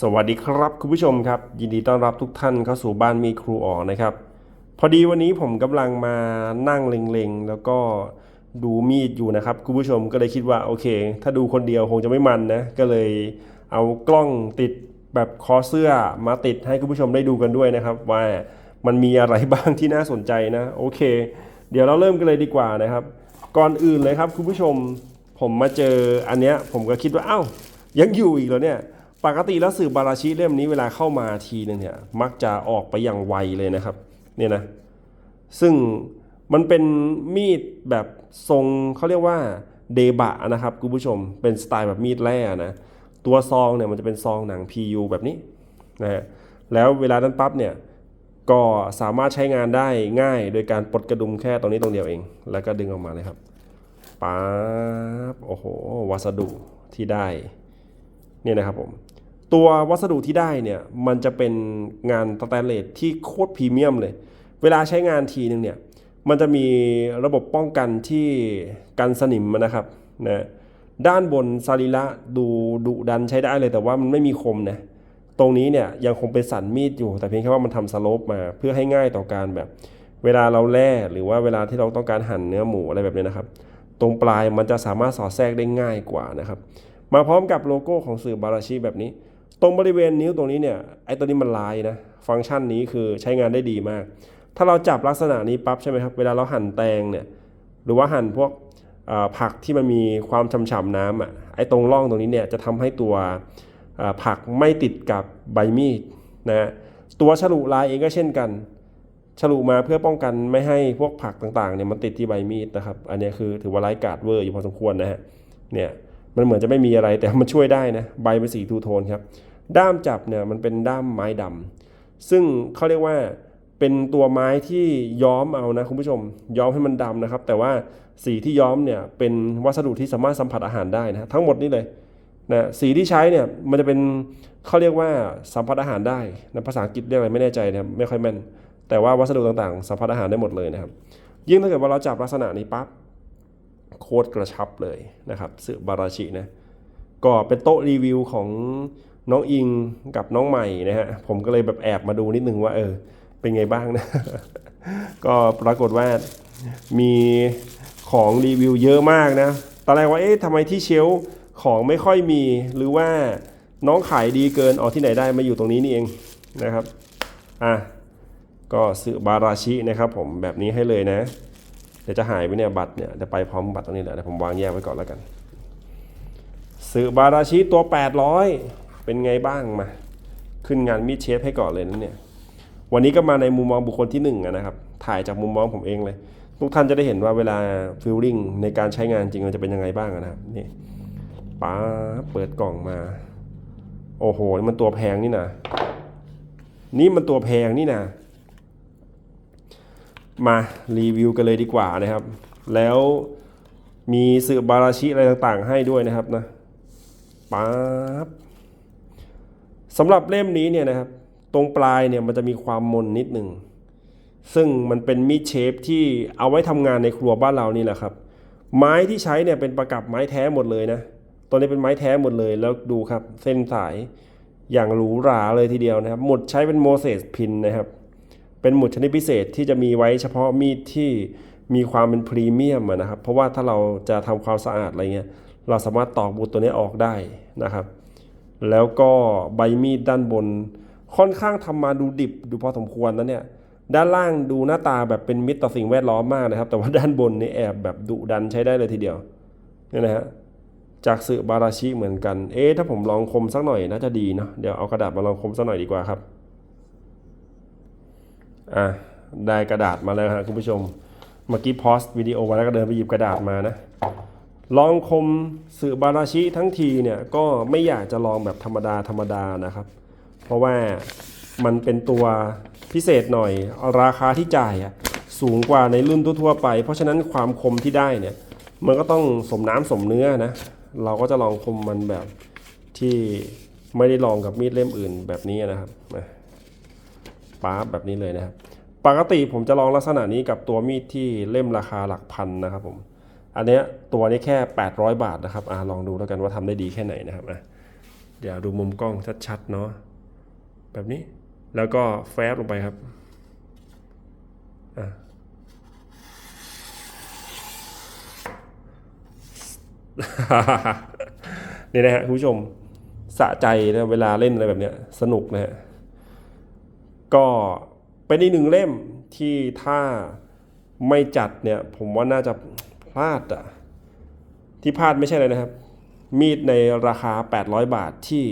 สวัสดีครับคุณผู้ชมครับ ยินดีต้อนรับทุกท่านเข้าสู่บ้านมีครูอ๋อนะครับ พอดีวันนี้ผมกำลังมานั่งเล็งๆ แล้วก็ดูมีดอยู่นะครับคุณผู้ชมก็เลยคิดว่าโอเค ถ้าดูคนเดียวคงจะไม่มันนะก็เลยเอากล้องติดแบบคอเสื้อมาติดให้คุณผู้ชมได้ดูกันด้วยนะครับ ว่ามันมีอะไรบ้างที่น่าสนใจนะโอเค เดี๋ยวเราเริ่มกันเลยดีกว่านะครับ ก่อนอื่นเลยครับคุณผู้ชมผมมาเจออันเนี้ยผมก็คิดว่าเอ้ายังอยู่อีกเหรอเนี่ย ปกติแล้วสื่อบาราชิเล่มนี้เวลาเข้ามาทีนึงเนี่ยมักจะออกไปอย่างไวเลยนะครับเนี่ยนะซึ่งมันเป็นมีดแบบทรงเขาเรียกว่าเดบะนะครับคุณผู้ชมเป็นสไตล์แบบมีดแร่นะตัวซองเนี่ยมันจะเป็นซองหนัง PU แบบนี้นะฮะแล้วเวลานั้นปั๊บเนี่ยก็สามารถใช้งานได้ง่ายโดยการปลดกระดุมแค่ตรงนี้ตรงเดียวเอง แล้วก็ดึงออกมาเลยครับป๊าบโอ้โหวัสดุที่ได้ เนี่ยนะครับผม ตัววัสดุที่ได้เนี่ยมันจะเป็นงานสแตนเลสที่โคตรพรีเมียมเลย เวลาใช้งานทีนึงเนี่ยมันจะมีระบบป้องกันที่กันสนิมนะครับนะด้านบนซาริระดูดุดันใช้ได้เลยแต่ว่ามันไม่มีคมนะตรงนี้เนี่ยยังคงเป็นสันมีดอยู่ แต่เพียงแค่ว่ามันทำสโลปมาเพื่อให้ง่ายต่อการแบบ เวลาเราแล่หรือว่าเวลาที่เราต้องการหั่นเนื้อหมูอะไรแบบนี้นะครับ ตรงปลายมันจะสามารถสอดแทรกได้ง่ายกว่านะครับ มาพร้อมกับโลโก้ของสื่อบาราชิแบบนี้ ตรงบริเวณนิ้วตรงนี้เนี่ยไอ้ตัวนี้มันลายนะฟังก์ชันนี้คือใช้งานได้ดีมาก ถ้าเราจับลักษณะนี้ปั๊บใช่ไหมครับเวลาเราหั่นแตงเนี่ยหรือว่าหั่นพวกผักที่มันมีความฉ่ำๆน้ำอะไอ้ตรงร่องตรงนี้เนี่ยจะทำให้ตัวผักไม่ติดกับใบมีดนะตัวฉลุลายเองก็เช่นกันฉลุมาเพื่อป้องกันไม่ให้พวกผักต่างๆเนี่ยมันติดที่ใบมีดนะครับ อันนี้คือถือว่าไร้กาดเวอร์อยู่พอสมควรนะฮะเนี่ยมันเหมือนจะไม่มีอะไรแต่มันช่วยได้นะ ใบเป็นสีทูโทนครับ ด้ามจับเนี่ยมันเป็นด้ามไม้ดำซึ่งเขาเรียกว่าเป็นตัวไม้ที่ย้อมเอานะคุณผู้ชม ย้อมให้มันดำนะครับ แต่ว่าสีที่ย้อมเนี่ยเป็นวัสดุที่สามารถสัมผัสอาหารได้นะทั้งหมดนี่เลยนะสีที่ใช้เนี่ยมันจะเป็นเขาเรียกว่าสัมผัสอาหารได้นะภาษาอังกฤษเรียกอะไรไม่แน่ใจนะครับไม่ค่อยแม่น แต่ว่าวัสดุต่างๆ สัมผัสอาหารได้หมดเลยนะครับ ยิ่งถ้าเกิดว่าเราจับลักษณะนี้ปั๊บโคตรกระชับเลยนะครับสึบาราชินะก็เป็นโต๊ะรีวิวของ น้องอิงกับน้องใหม่นะฮะผมก็เลยแบบแอบมาดูนิดนึงว่าเออเป็นไงบ้างนะ ก็ปรากฏว่ามีของรีวิวเยอะมากนะตอนแรกว่าเอ๊ะทำไมที่เชลของไม่ค่อยมีหรือว่าน้องขายดีเกินออกที่ไหนได้มาอยู่ตรงนี้นี่เองนะครับอะก็ซื้อบาราชินะครับ ผมแบบนี้ให้เลยนะ เดี๋ยวจะหายไปเนี่ยบัตรเนี่ยเดี๋ยวไปพร้อมบัตรตรงนี้แหละเดี๋ยวผมวางแยกไว้ก่อนแล้วกันซื้อบาราชิตัว 800 เป็นไงบ้างมา ขึ้นงานมีดเชฟให้ก่อนเลยนะเนี่ย วันนี้ก็มาในมุมมองบุคคลที่หนึ่งอะนะครับ ถ่ายจากมุมมองผมเองเลย ทุกท่านจะได้เห็นว่าเวลาฟิลลิ่งในการใช้งานจริงมันจะเป็นยังไงบ้างนะครับ นี่ป้าเปิดกล่องมา โอ้โห นี่มันตัวแพงนี่นะ นี่มันตัวแพงนี่นะ มารีวิวกันเลยดีกว่านะครับ แล้วมีสื่อบาราชิอะไรต่างๆ ให้ด้วยนะครับนะป๊าบ สำหรับเล่มนี้เนี่ยนะครับ ตรงปลายเนี่ยมันจะมีความมนนิดหนึ่งซึ่งมันเป็นมีดเชฟที่เอาไว้ทำงานในครัวบ้านเรานี่แหละครับ ไม้ที่ใช้เนี่ยเป็นประกับไม้แท้หมดเลยนะตัวนี้เป็นไม้แท้หมดเลยแล้วดูครับ เส้นสายอย่างหรูหราเลยทีเดียวนะครับ หมุดใช้เป็นโมเสสพินนะครับ เป็นหมุดชนิดพิเศษที่จะมีไว้เฉพาะมีดที่มีความเป็นพรีเมียมนะครับ เพราะว่าถ้าเราจะทำความสะอาดอะไรเงี้ย เราสามารถตอกบุตรตัวนี้ออกได้นะครับ แล้วก็ใบมีดด้านบน ค่อนข้างทำมาดูดิบดูพอสมควรนะเนี่ยด้านล่างดูหน้าตาแบบเป็นมิตรต่อสิ่งแวดล้อมมากนะครับ แต่ว่าด้านบนนี่แอบแบบดุดันใช้ได้เลยทีเดียวเนี่ยนะฮะจากสึบาราชิเหมือนกัน เอ๊ะถ้าผมลองคมสักหน่อยน่าจะดีเนาะเดี๋ยวเอากระดาษมาลองคมสักหน่อยดีกว่าครับอะได้กระดาษมาแล้วครับคุณผู้ชมเมื่อกี้พอสวิดีโอไว้แล้วก็เดินไปหยิบกระดาษมานะ ลองคมสื่อบาราชิทั้งทีเนี่ยก็ไม่อยากจะลองแบบธรรมดาธรรมดานะครับ เพราะว่ามันเป็นตัวพิเศษหน่อยราคาที่จ่ายสูงกว่าในรุ่นทั่วๆไป เพราะฉะนั้นความคมที่ได้เนี่ยมันก็ต้องสมน้ำสมเนื้อนะเราก็จะลองคมมันแบบที่ไม่ได้ลองกับมีดเล่มอื่นแบบนี้นะครับป๊าบแบบนี้เลยนะครับ ปกติผมจะลองลักษณะนี้กับตัวมีดที่เล่มราคาหลักพันนะครับผม อันเนี้ยตัวนี้แค่ 800 บาทนะครับอะลองดูแล้วกันว่าทำได้ดีแค่ไหนนะครับอะเดี๋ยวดูมุมกล้องชัดๆเนาะแบบนี้แล้วก็แฟบลงไปครับอะนี่นะฮะคุณผู้ชมสะใจนะเวลาเล่นอะไรแบบเนี้ยสนุกนะฮะก็เป็นอีกหนึ่งเล่มที่ถ้าไม่จัดเนี่ย ผมว่าน่าจะ พลาดอะที่พลาดไม่ใช่เลยนะครับ มีดในราคา 800 บาทที่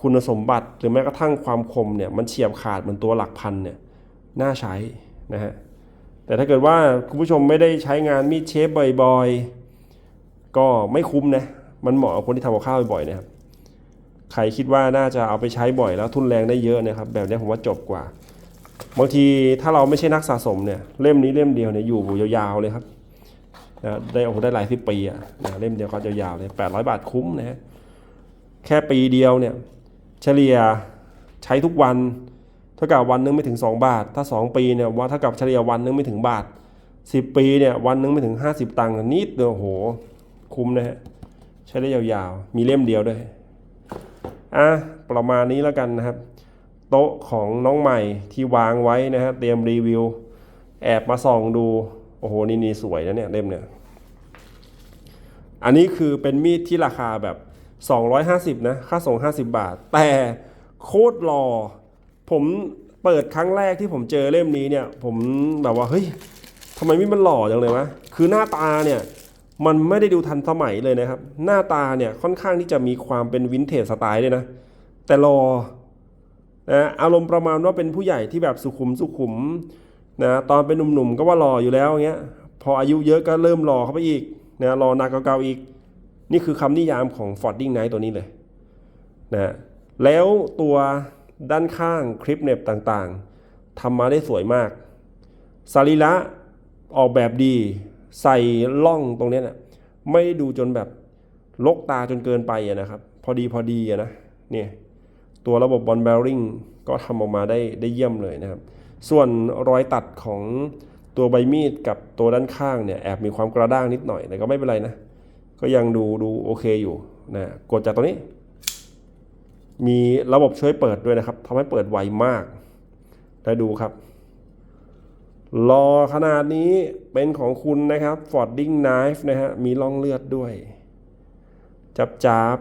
คุณสมบัติหรือแม้กระทั่งความคมเนี่ยมันเฉียบขาดเหมือนตัวหลักพันเนี่ยน่าใช้นะฮะแต่ถ้าเกิดว่าคุณผู้ชมไม่ได้ใช้งานมีดเชฟบ่อยๆ ก็ไม่คุ้มนะ มันเหมาะกับคนที่ทำกับข้าวบ่อยๆนะครับใครคิดว่าน่าจะเอาไปใช้บ่อยแล้วทุนแรงได้เยอะนะครับ แบบนี้ผมว่าจบกว่า บางทีถ้าเราไม่ใช่นักสะสมเนี่ยเล่มนี้เล่มเดียวเนี่ยอยู่ยาวๆเลยครับ นะได้โอ้โหได้หลายสิบปีอะนะเล่มเดียวก็ยาวๆเลยแปดร้อยบาทคุ้มนะฮะแค่ปีเดียวเนี่ยเฉลี่ยใช้ทุกวันเท่ากับวันนึงไม่ถึง 2 บาท ถ้า 2 ปีเนี่ยว่าเท่ากับเฉลี่ยวันนึงไม่ถึงบาท 10 ปีเนี่ยวันนึงไม่ถึง 50 ตังค์นิดเดียวโอ้โหคุ้มนะฮะใช้ได้ยาวๆ มีเล่มเดียวด้วยอะประมาณนี้แล้วกันนะครับ โต๊ะของน้องใหม่ที่วางไว้นะฮะเตรียมรีวิว แอบมาส่องดู โอ้โหนี่นี่สวยนะเนี่ยเล่มเนี่ย อันนี้คือเป็นมีดที่ราคาแบบ 250 นะ ค่าส่ง 50 บาท แต่โคตรหล่อผมเปิดครั้งแรกที่ผมเจอเล่มนี้เนี่ย ผมแบบว่าเฮ้ยทำไมมีดมันหล่อจังเลยวะคือหน้าตาเนี่ยมันไม่ได้ดูทันสมัยเลยนะครับ หน้าตาเนี่ยค่อนข้างที่จะมีความเป็นวินเทจสไตล์ด้วยนะ แต่หล่อนะอารมณ์ประมาณว่าเป็นผู้ใหญ่ที่แบบสุขุมสุขุม นะตอนเป็นหนุ่มๆก็ว่าหล่ออยู่แล้วเงี้ยพออายุเยอะก็เริ่มหล่อเข้าไปอีกนะหล่อหนักกว่าเก่าอีก นี่คือคำนิยามของ Fording Knight ตัวนี้เลยนะแล้วตัวด้านข้างคลิปเน็บต่างๆทำมาได้สวยมากสรีระออกแบบดีใส่ล่องตรงนี้นะไม่ดูจนแบบลกตาจนเกินไปะนะครับ พอดีพอดีอะนะเนี่ยตัวระบบบอลแบริงก็ทำออกมาได้ได้เยี่ยมเลยนะครับ ส่วนรอยตัดของตัวใบมีดกับตัวด้านข้างเนี่ยแอบมีความกระด้างนิดหน่อยแต่ก็ไม่เป็นไรนะ ก็ยังดูดูโอเคอยู่นะกดจากตรงนี้ มีระบบช่วยเปิดด้วยนะครับทำให้เปิดไวมากแล้ดูครับรอขนาดนี้เป็นของคุณนะครับ Fording Knife นะฮะ มีร่องเลือดด้วย จับจับ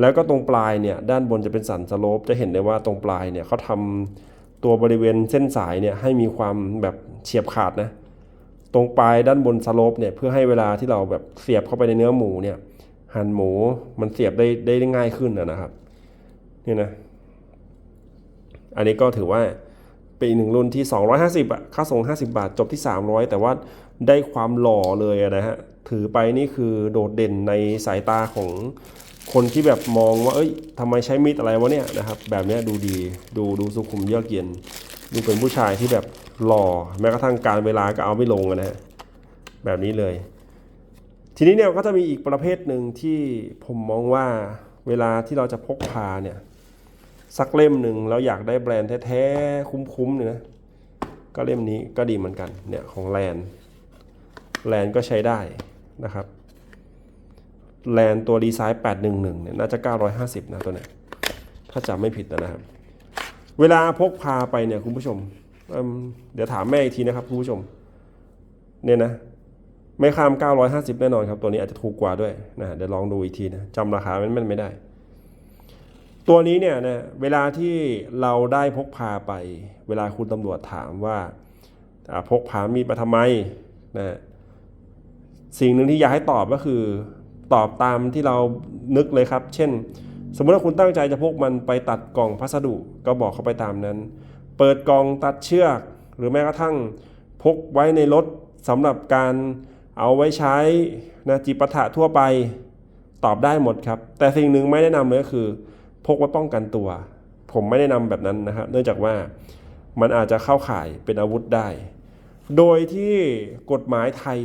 แล้วก็ตรงปลายเนี่ย ด้านบนจะเป็นสันสโลป จะเห็นได้ว่าตรงปลายเนี่ยเขาทำ ตัวบริเวณเส้นสายเนี่ยให้มีความแบบเฉียบขาดนะตรงปลายด้านบนสโลปเนี่ยเพื่อให้เวลาที่เราแบบเสียบเข้าไปในเนื้อหมูเนี่ยหั่นหมูมันเสียบได้ได้ง่ายขึ้นนะครับนี่นะอันนี้ก็ถือว่าเป็นอีกหนึ่งรุ่นที่ 250อะค่าส่ง 50 บาทจบที่ 300 แต่ว่าได้ความหล่อเลยนะฮะถือไปนี่คือโดดเด่นในสายตาของ คนที่แบบมองว่า เอ้ยทำไมใช้มีดอะไรวะเนี่ยนะครับ แบบนี้ดูดี ดูดูสุขุมเยือกเย็น ดูเป็นผู้ชายที่แบบหล่อ แม้กระทั่งการเวลาก็เอาไม่ลงนะฮะ แบบนี้เลย ทีนี้เนี่ยก็จะมีอีกประเภทหนึ่งที่ผมมองว่าเวลาที่เราจะพกพาเนี่ยสักเล่มหนึ่งแล้วอยากได้แบรนด์แท้ๆ คุ้มๆเนี่ยนะก็เล่มนี้ก็ดีเหมือนกันเนี่ยของแลนแลนก็ใช้ได้นะครับ แลนตัวดีไซน์811เนี่ยน่าจะ 950 นะตัวเนี้ยถ้าจำไม่ผิดนะครับ เวลาพกพาไปเนี่ยคุณผู้ชมเมเดี๋ยวถามแม่อีกทีนะครับคุณผู้ชม เนี่ยนะ ไม่ข้าม 950 แน่นอนครับ ตัวนี้อาจจะถูกกว่าด้วยนะเดี๋ยวลองดูอีกทีนะจำราคามันมันไม่ได้ ตัวนี้เนี่ยนะเวลาที่เราได้พกพาไป เวลาคุณตำรวจถามว่าอ่าพกพามีดมาทำไมนะสิ่งหนึ่งที่อยากให้ตอบก็คือ ตอบตามที่เรานึกเลยครับ เช่น สมมติว่าคุณตั้งใจจะพกมันไปตัดกล่องพัสดุก็บอกเขาไปตามนั้น เปิดกล่องตัดเชือก หรือแม้กระทั่งพกไว้ในรถสำหรับการเอาไว้ใช้นะจิปาถะทั่วไปตอบได้หมดครับ แต่สิ่งหนึ่งไม่แนะนำเลยก็คือ พกไว้ป้องกันตัว ผมไม่แนะนำแบบนั้นนะครับเนื่องจากว่ามันอาจจะเข้าข่ายเป็นอาวุธได้ โดยที่กฎหมายไทย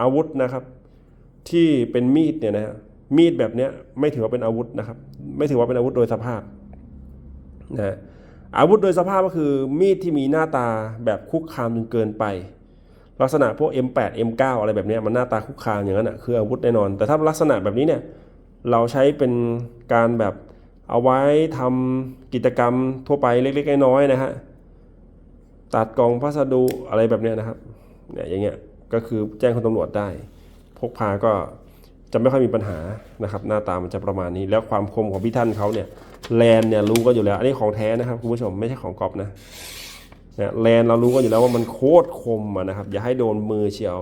อาวุธนะครับ ที่เป็นมีดเนี่ยนะฮะมีดแบบเนี้ยไม่ถือว่าเป็นอาวุธนะครับ ไม่ถือว่าเป็นอาวุธโดยสภาพนะฮะอาวุธโดยสภาพก็คือมีดที่มีหน้าตาแบบคุกคามจนเกินไป ลักษณะพวก M8 M9 อะไรแบบเนี้ยมันหน้าตาคุกคามอย่างนั้นอะคืออาวุธแน่นอน แต่ถ้าลักษณะแบบนี้เนี่ยเราใช้เป็นการแบบเอาไว้ทำกิจกรรมทั่วไปเล็กๆน้อยๆนะฮะตัดกล่องพัสดุอะไรแบบเนี้ยนะครับเนี่ยอย่างเงี้ยก็คือแจ้งคุณตำรวจได้ พกพาก็จะไม่ค่อยมีปัญหานะครับหน้าตามันจะประมาณนี้ แล้วความคมของพี่ท่านเขาเนี่ยแลนเนี่ยรู้ก็อยู่แล้ว อันนี้ของแท้นะครับคุณผู้ชมไม่ใช่ของกรอบนะเนี่ยแลนเรารู้กันอยู่แล้วว่ามันโคตรคมะนะครับ อย่าให้โดนมือเชียว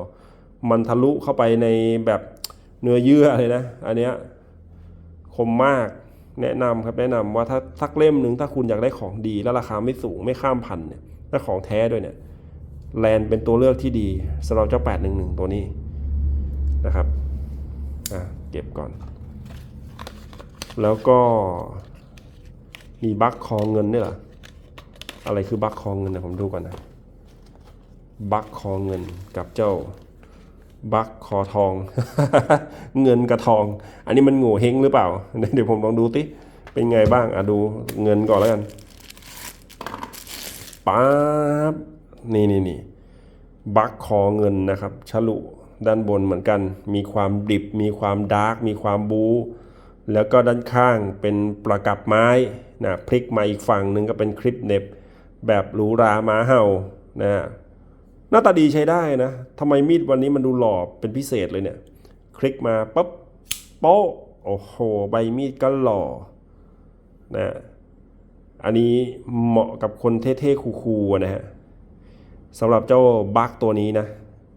มันทะลุเข้าไปในแบบเนื้อเยื่อเลยนะ อันเนี้ยคมมากแนะนำครับแนะนำว่าถ้าสักเล่มหนึ่งถ้าคุณอยากได้ของดี แล้วราคาไม่สูงไม่ข้ามพันเนี่ยและของแท้ด้วยเนี่ยแลนเป็นตัวเลือกที่ดีสำหรับเจ้า811ตัวนี้ นะครับเก็บก่อน แล้วก็มีบัคคอเงินนี่เหรออะไรคือบัคคอเงินนะผมดูก่อนนะบัคคอเงินกับเจ้าบัคคอทอง เงินกับทอง อันนี้มันโง่เฮงหรือเปล่า เดี๋ยวผมลองดูติเป็นไงบ้างอะดูเงินก่อนแล้วกันป๊าบนี่นี่นี่บัคคอเงินนะครับ ฉลุ ด้านบนเหมือนกัน มีความดิบ มีความดาร์ก มีความบูแล้วก็ด้านข้างเป็นประกับไม้นะพลิกมาอีกฝั่งหนึ่งก็เป็นคลิปเน็บ แบบหรูราหมาเห่านะหน้าตาดีใช้ได้นะทำไมมีดวันนี้มันดูหล่อเป็นพิเศษเลยเนี่ย คลิกมาปั๊บโป๊ะโอ้โห ใบมีดก็หล่อนะอันนี้เหมาะกับคนเท่ๆคูลๆนะฮะสำหรับเจ้าบัคตัวนี้นะ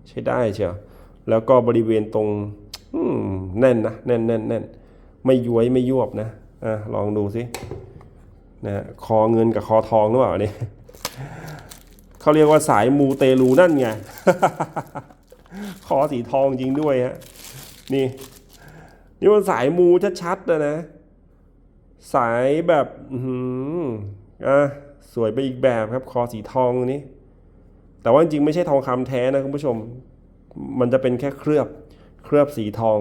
ใช้ได้เชียว แล้วก็บริเวณตรงแน่นนะแน่นแน่นแน่นไม่ย้วยไม่ยวบนะอะลองดูสินะฮะคอเงินกับคอทองหรือเปล่าอันนี้เขาเรียกว่าสายมูเตลูนั่นไงคอสีทองจริงด้วยฮะนี่นี่มันสายมูชัดๆนะนะ สายแบบอือหืออะสวยไปอีกแบบครับ คอสีทองนี้ แต่ว่าจริงๆไม่ใช่ทองคำแท้นะคุณผู้ชม มันจะเป็นแค่เคลือบเคลือบสีทอง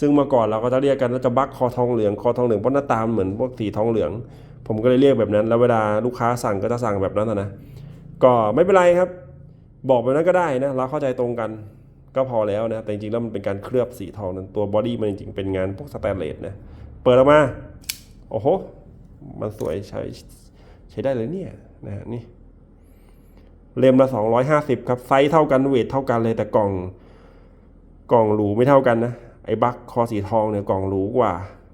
ซึ่งเมื่อก่อนเราก็จะเรียกกันว่าจะบักคอทองเหลืองคอทองเหลืองเพราะหน้าตาเหมือนพวกสีทองเหลือง ผมก็เลยเรียกแบบนั้น แล้วเวลาลูกค้าสั่งก็จะสั่งแบบนั้นนะนะก็ไม่เป็นไรครับ บอกแบบนั้นก็ได้นะเราเข้าใจตรงกันก็พอแล้วนะ แต่จริงๆแล้วมันเป็นการเคลือบสีทองนั้นตัวบอดี้มันจริงๆเป็นงานพวกสแตนเลสนะ เปิดออกมา โอ้โห มันสวยใช้ใช้ได้เลยเนี่ยนะนี่ เล่มละ 250 ครับ ไซส์เท่ากันเวทเท่ากันเลยแต่กล่องกล่องหรูไม่เท่ากันนะ ไอ้บัคคอสีทองเนี่ยกล่องหรูกว่า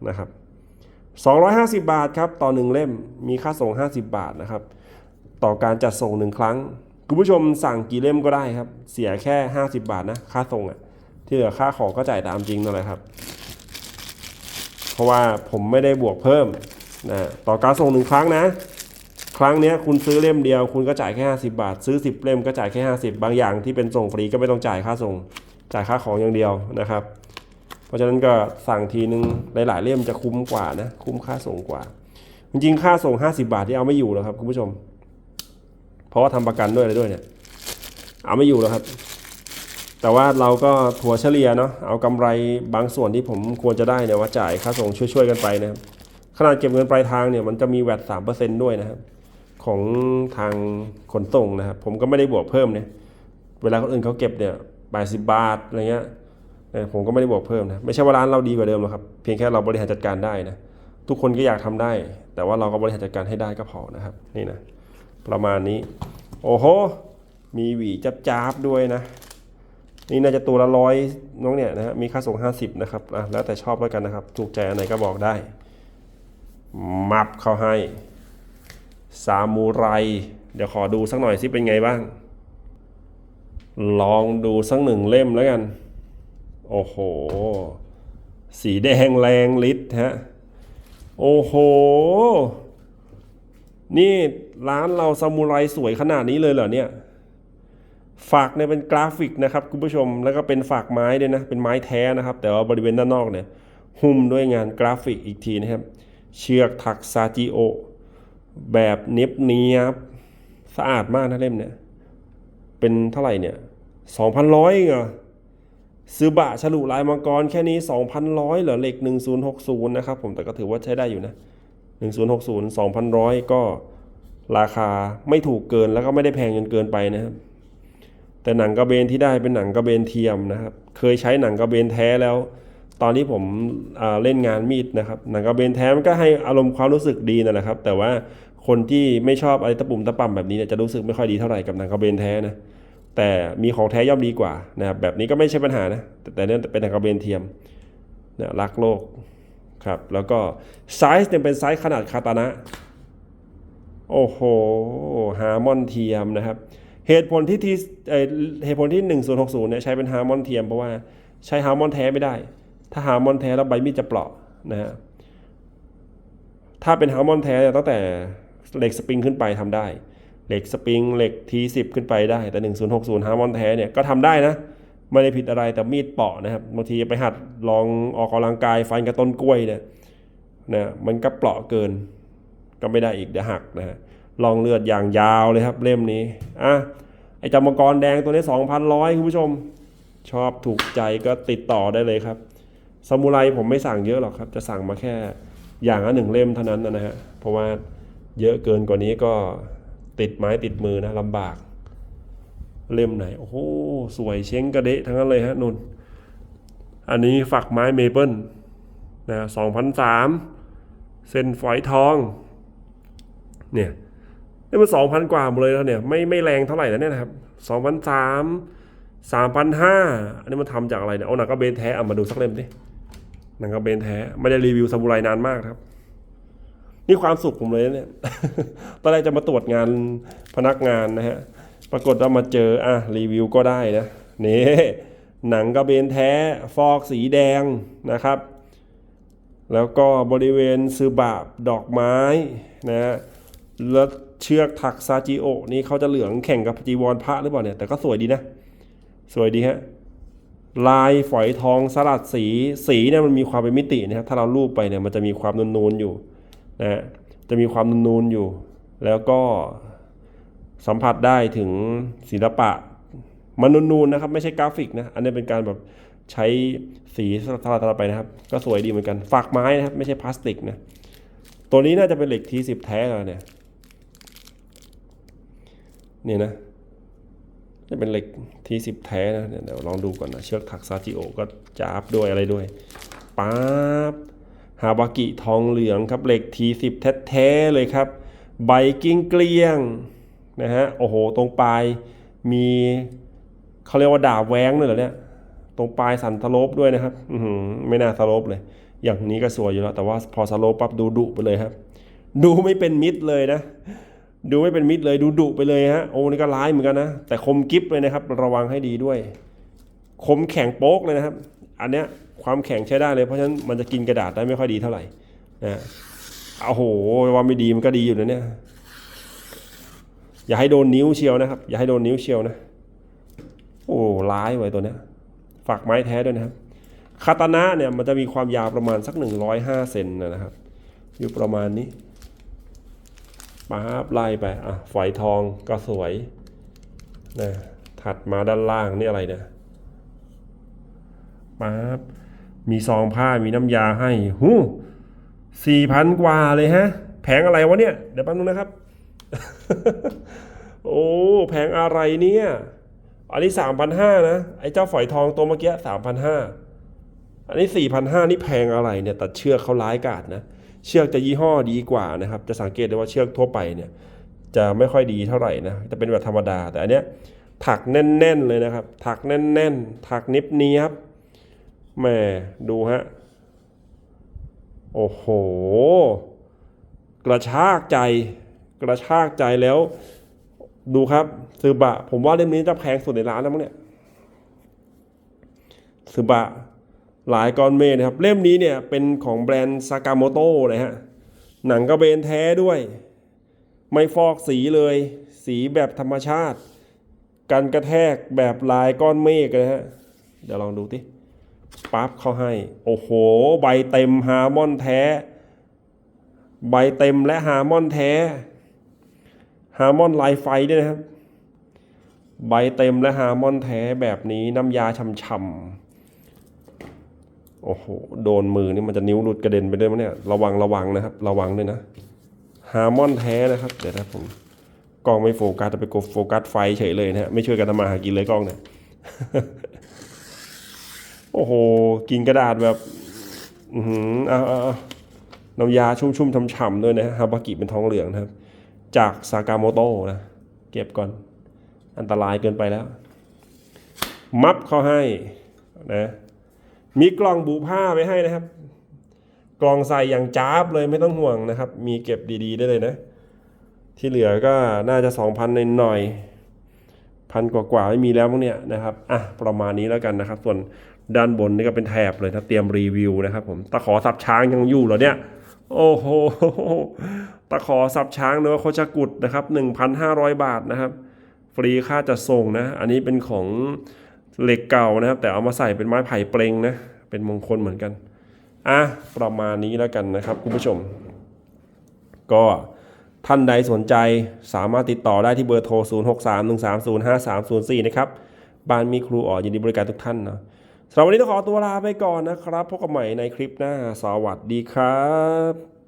นะครับ 250 บาทครับต่อหนึ่งเล่มมีค่าส่ง 50 บาทนะครับ ต่อการจัดส่งหนึ่งครั้ง คุณผู้ชมสั่งกี่เล่มก็ได้ครับ เสียแค่ 50 บาทนะ ค่าส่งอะ่ะ ที่เหลือค่าของก็จ่ายตามจริงนั่นแหละครับ เพราะว่าผมไม่ได้บวกเพิ่มนะต่อการส่งหนึ่งครั้งนะ ครั้งนี้คุณซื้อเล่มเดียว คุณก็จ่ายแค่ 50 บาท ซื้อ 10 เล่มก็จ่ายแค่ 50 บางอย่างที่เป็นส่งฟรีก็ไม่ต้องจ่ายค่าส่ง จ่ายค่าของอย่างเดียวนะครับ เพราะฉะนั้นก็สั่งทีนึงหลายๆเล่มจะคุ้มกว่านะ คุ้มค่าส่งกว่า จริงๆค่าส่ง 50 บาทที่เอาไม่อยู่แล้วครับคุณผู้ชม เพราะว่าทำประกันด้วยอะไรด้วยเนี่ย เอาไม่อยู่แล้วครับ แต่ว่าเราก็ถัวเฉลี่ยเนาะ เอากำไรบางส่วนที่ผมควรจะได้เนี่ยว่าจ่ายค่าส่งช่วยๆกันไปนะครับขนาดเก็บเงินปลายทางเนี่ยมันจะมีแวดสามเปอร์เซ็นด้วยนะครับ ของทางขนส่งนะครับ ผมก็ไม่ได้บวกเพิ่มเนี่ยเวลาคนอื่นเขาเก็บเนี่ยแปดสิบบาทอะไรเงี้ยผมก็ไม่ได้บวกเพิ่มนะไม่ใช่ว่าร้านเราดีกว่าเดิมหรอกครับเพียงแค่เราบริหารจัดการได้นะทุกคนก็อยากทำได้ แต่ว่าเราก็บริหารจัดการให้ได้ก็พอนะครับ นี่นะประมาณนี้ โอ้โหมีหวีจับจาบด้วยนะ นี่น่าจะตัวละร้อยน้องเนี่ยนะฮะมีค่าส่ง 50 นะครับอะแล้วแต่ชอบแล้วกันนะครับ ถูกใจอันไหนก็บอกได้ มับเข้าให้ ซามูไร เดี๋ยวขอดูสักหน่อยสิเป็นไงบ้าง ลองดูสักหนึ่งเล่มแล้วกัน โอ้โห สีแดงแรงฤทธิ์ฮะ โอ้โห นี่ร้านเราซามูไรสวยขนาดนี้เลยเหรอเนี่ย ฝากเนี่ยเป็นกราฟิกนะครับคุณผู้ชม แล้วก็เป็นฝากไม้ด้วยนะ เป็นไม้แท้นะครับ แต่ว่าบริเวณด้านนอกเนี่ย หุ้มด้วยงานกราฟิกอีกทีนะครับ เชือกถักซาจิโอ แบบเน็บเนียบสะอาดมากนะเล่มเนี่ย เป็นเท่าไหร่เนี่ยสองพันร้อยเหรอซื้อบะฉลุลายมังกรแค่นี้ 2,100เหรอเหล็ก 1060 นะครับผมแต่ก็ถือว่าใช้ได้อยู่นะ 1060 2,100 ก็ราคาไม่ถูกเกินแล้วก็ไม่ได้แพงจนเกินไปนะครับ แต่หนังกระเบนที่ได้เป็นหนังกระเบนเทียมนะครับ เคยใช้หนังกระเบนแท้แล้ว ตอนที่ผมเล่นงานมีดนะครับ หนังกระเบนแท้มันก็ให้อารมณ์ความรู้สึกดีนั่นแหละครับ แต่ว่า คนที่ไม่ชอบอะไรตะปุ่มตะป่ำแบบนี้เนี่ยจะรู้สึกไม่ค่อยดีเท่าไหร่กับหนังกระเบนแท้นะแต่มีของแท้ย่อมดีกว่านะครับแบบนี้ก็ไม่ใช่ปัญหานะแต่เนี่ยเป็นหนังกระเบนเทียมเนี่ยรักโลกครับแล้วก็ไซส์เนี่ยเป็นไซส์ขนาดคาตานะโอ้โหฮาร์มอนเทียมนะครับเหตุผลที่ทีเอ่อเหตุผลที่1060เนี่ยใช้เป็นฮาร์มอนเทียมเพราะว่าใช้ฮาร์มอนแท้ไม่ได้ ถ้าฮาร์มอนแท้แล้วใบมีดจะเปราะนะฮะถ้าเป็นฮาร์มอนแท้ตั้งแต่ เหล็กสปริงขึ้นไปทำได้ เหล็กสปริงเหล็ก T10 ขึ้นไปได้ แต่ 1060ฮาร์มอนแท้เนี่ยก็ทำได้นะ ไม่ได้ผิดอะไรแต่มีดเปาะนะครับบางทีไปหัดลองออกกำลังกายฟันกับต้นกล้วยเนี่ยนะมันก็เปราะเกิน ก็ไม่ได้อีกเดี๋ยวหักนะฮะลองเลือดอย่างยาวเลยครับเล่มนี้อะไอจำมังกรแดงตัวนี้ 2,100คุณผู้ชม ชอบถูกใจก็ติดต่อได้เลยครับซามูไรผมไม่สั่งเยอะหรอกครับ จะสั่งมาแค่อย่างละหนึ่งเล่มเท่านั้นนะฮะเพราะว่า เยอะเกินกว่านี้ก็ติดไม้ติดมือนะลำบาก เล่มไหน โอ้โห สวยเช้งกระเดะทั้งนั้นเลยฮะนุ่น อันนี้ฝักไม้เมเปิลนะสองพันสามเส้นฝอยทอง เนี่ยนี่มันสองพันกว่าหมดเลยแล้วเนี่ยไม่ไม่แรงเท่าไหร่แล้วเนี่ยนะครับสองพันสามสามพันห้าอันนี้มันทำจากอะไรเนี่ยเอาหนังกระเบนแท้เอามาดูสักเล่มดิหนังกระเบนแท้ไม่ได้รีวิวซามูไรนานมากครับ นี่ความสุขผมเลยเนี่ย ตอนแรกจะมาตรวจงานพนักงานนะฮะ ปรากฏว่ามาเจออะรีวิวก็ได้นะนี่หนังกระเบนแท้ฟอกสีแดงนะครับ แล้วก็บริเวณซือบะดอกไม้นะฮะแล้วเชือกถักซาจิโอนี่เขาจะเหลืองแข่งกับจีวรพระหรือเปล่าเนี่ยแต่ก็สวยดีนะ สวยดีฮะลายฝอยทองสลัดสีสีเนี่ยมันมีความเป็นมิตินะครับถ้าเราลูบไปเนี่ยมันจะมีความนูนๆอยู่ นะจะมีความนูนๆอยู่ แล้วก็สัมผัสได้ถึงศิลปะมันนูนๆนะครับ ไม่ใช่กราฟิกนะ อันนี้เป็นการแบบใช้สีสลัดๆไปนะครับ ก็สวยดีเหมือนกันฝากไม้นะครับ ไม่ใช่พลาสติกนะ ตัวนี้น่าจะเป็นเหล็กทีสิบแท้แล้วเนี่ยนี่นะจะเป็นเหล็กทีสิบแท้นะเดี๋ยวลองดูก่อนนะ เชือกถักซาจิโอก็จาบด้วยอะไรด้วยป๊าบ ฮาบากิทองเหลืองครับเหล็กทีสิบแท้ๆเลยครับ ใบกิ้งเกลี้ยงนะฮะโอ้โหตรงปลายมีเขาเรียกว่าดาบแว้งเลยเหรอเนี่ยตรงปลายสันสโลปด้วยนะครับอืไม่น่าสโลปเลย อย่างนี้ก็สวยอยู่แล้ว แต่ว่าพอสโลปปั๊บดูดุไปเลยครับ ดูไม่เป็นมิดเลยนะ ดูไม่เป็นมิตรเลยดูดุไปเลยฮะโอ้นี่ก็ร้ายเหมือนกันนะแต่คมกิฟเลยนะครับ ระวังให้ดีด้วย คมแข็งโป๊กเลยนะครับ อันเนี้ยความแข็งใช้ได้เลยเพราะฉะนั้นมันจะกินกระดาษได้ไม่ค่อยดีเท่าไหร่นะโอ้โหว่าไม่ดีมันก็ดีอยู่นะเนี่ยอย่าให้โดนนิ้วเชียวนะครับ อย่าให้โดนนิ้วเชียวนะ โอ้ร้ายไว้ตัวเนี้ยฝากไม้แท้ด้วยนะครับคาตานะเนี่ยมันจะมีความยาวประมาณสัก105เซนนะครับ อยู่ประมาณนี้ป๊าบไล่ไปอะฝอยทองก็สวยนะถัดมาด้านล่างนี่อะไรเนี่ย ป๊าบมีซองผ้ามีน้ำยาให้หูสี่พันกว่าเลยฮะ แผงอะไรวะเนี่ย เดี๋ยวแป๊บนึงนะครับ โอ้ แผงอะไรเนี่ย อันนี้สามพันห้านะ ไอ้เจ้าฝอยทองตัวเมื่อกี้สามพันห้าอันนี้สี่พันห้านี่แพงอะไรเนี่ย ตัดเชือกเขาร้ายกาดนะ เชือกจะยี่ห้อดีกว่านะครับ จะสังเกตได้ว่าเชือกทั่วไปเนี่ย จะไม่ค่อยดีเท่าไหร่นะ จะเป็นแบบธรรมดา แต่อันเนี้ยถักแน่น ๆ เลยนะครับ ถักแน่น ๆ ถักนิบเนียบ แหม่ดูฮะ โอ้โห กระชากใจ กระชากใจแล้ว ดูครับซือบะ ผมว่าเล่มนี้จะแพงสุดในร้านแล้วมั้งเนี่ยซือบะหลายก้อนเมฆนะครับ เล่มนี้เนี่ยเป็นของแบรนด์ซากาโมโตนะฮะ หนังกระเบนแท้ด้วย ไม่ฟอกสีเลย สีแบบธรรมชาติกันกระแทกแบบลายก้อนเมฆนะฮะ เดี๋ยวลองดูติ ปั๊บเขาให้ โอ้โห ใบเต็มฮาร์มอนแท้ ใบเต็มและฮาร์มอนแท้ฮาร์มอนลายไฟด้วยนะครับ ใบเต็มและฮาร์มอนแท้แบบนี้น้ำยาช่ำๆโอ้โห โดนมือนี่มันจะนิ้วหลุดกระเด็นไปด้วยมั้ยเนี่ย ระวังระวังนะครับ ระวังด้วยนะฮาร์มอนแท้นะครับ เดี๋ยวนะผมกล้องไม่โฟกัสจะไปโฟกัสไฟเฉยเลยนะฮะ ไม่ช่วยกันทำมาหากินเลยกล้องเนี่ย โอ้โห กินกระดาษแบบ อืออเอาน้ำยาชุ่มๆฉ่ำๆด้วยนะฮาบากิเป็นทองเหลืองนะครับ จากซากาโมโตะนะ เก็บก่อน อันตรายเกินไปแล้ว มับเขาให้นะ มีกล่องบุผ้าไว้ให้นะครับ กล่องใส่อย่างจ้าบเลยไม่ต้องห่วงนะครับ มีเก็บดีๆได้เลยนะ ที่เหลือก็น่าจะ 2,000หน่อย พันกว่าๆไม่มีแล้วมั้งเนี่ยนะครับอะประมาณนี้แล้วกันนะครับ ส่วนด้านบนนี่ก็เป็นแถบเลยนะเตรียมรีวิวนะครับ ผมตะขอสับช้างยังอยู่เหรอเนี่ย โอ้โหตะขอสับช้างเนื้อโคชกุดนะครับ 1,500 บาทนะครับ ฟรีค่าจัดส่งนะ อันนี้เป็นของเหล็กเก่านะครับ แต่เอามาใส่เป็นไม้ไผ่เปลงนะ เป็นมงคลเหมือนกันอะประมาณนี้แล้วกันนะครับ คุณผู้ชม ก็ ท่านใดสนใจสามารถติดต่อได้ที่เบอร์โทร 0631305304 นะครับ บ้านมีครูอ๋อยินดีบริการทุกท่านนะสำหรับวันนี้ต้องขอตัวลาไปก่อนนะครับ พบกันใหม่ในคลิปหน้า สวัสดีครับ